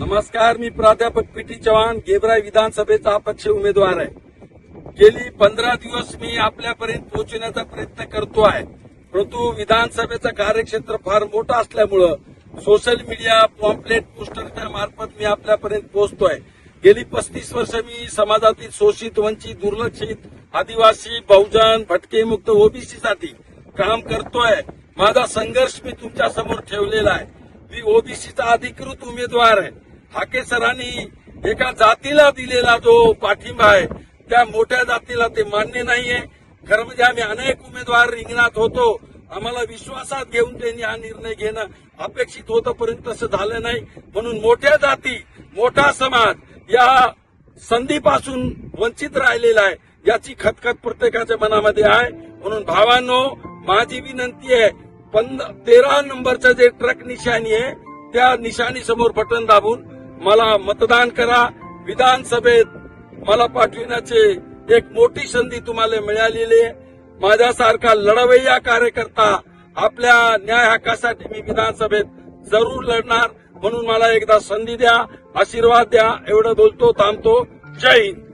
नमस्कार मी प्राध्यापक पी टी चव्हाण गेबराय विधानसभेचा अपक्ष उमेदवार आहे. गेली पंधरा दिवस मी आपल्यापर्यंत पोहोचण्याचा प्रयत्न करतो आहे. परंतु विधानसभेचं कार्यक्षेत्र फार मोठं असल्यामुळं सोशल मीडिया पॉम्पलेट पोस्टरच्या मार्फत मी आपल्यापर्यंत पोहोचतोय. गेली पस्तीस वर्ष मी समाजातील शोषित वंचित दुर्लक्षित आदिवासी बहुजन भटकेमुक्त ओबीसीसाठी काम करतोय. माझा संघर्ष मी तुमच्यासमोर ठेवलेला आहे. मी ओबीसीचा अधिकृत उमेदवार आहे. हाके सरांनी एका जातीला दिलेला जो पाठिंबा आहे त्या मोठ्या जातीला ते मान्य नाहीये. खरं म्हणजे आम्ही अनेक उमेदवार रिंगणात होतो. आम्हाला विश्वासात घेऊन त्यांनी हा निर्णय घेणं अपेक्षित होतं परंतु तसं झालं नाही. म्हणून मोठ्या जाती मोठा समाज या संधीपासून वंचित राहिलेला आहे याची खतखत प्रत्येकाच्या मनामध्ये आहे. म्हणून भावांनो माझी विनंती आहे पंध तेरा नंबरचं जे ट्रक निशाणी आहे त्या निशाणी समोर बटन दाबून मला मतदान करा. विधानसभेत मला पाठविण्याचे एक मोठी संधी तुम्हाला मिळालेली आहे. माझ्यासारखा लढवय्या कार्यकर्ता आपल्या न्याय हक्कासाठी मी विधानसभेत जरूर लढणार. म्हणून मला एकदा संधी द्या आशीर्वाद द्या. एवढं बोलतो थांबतो. जय हिंद.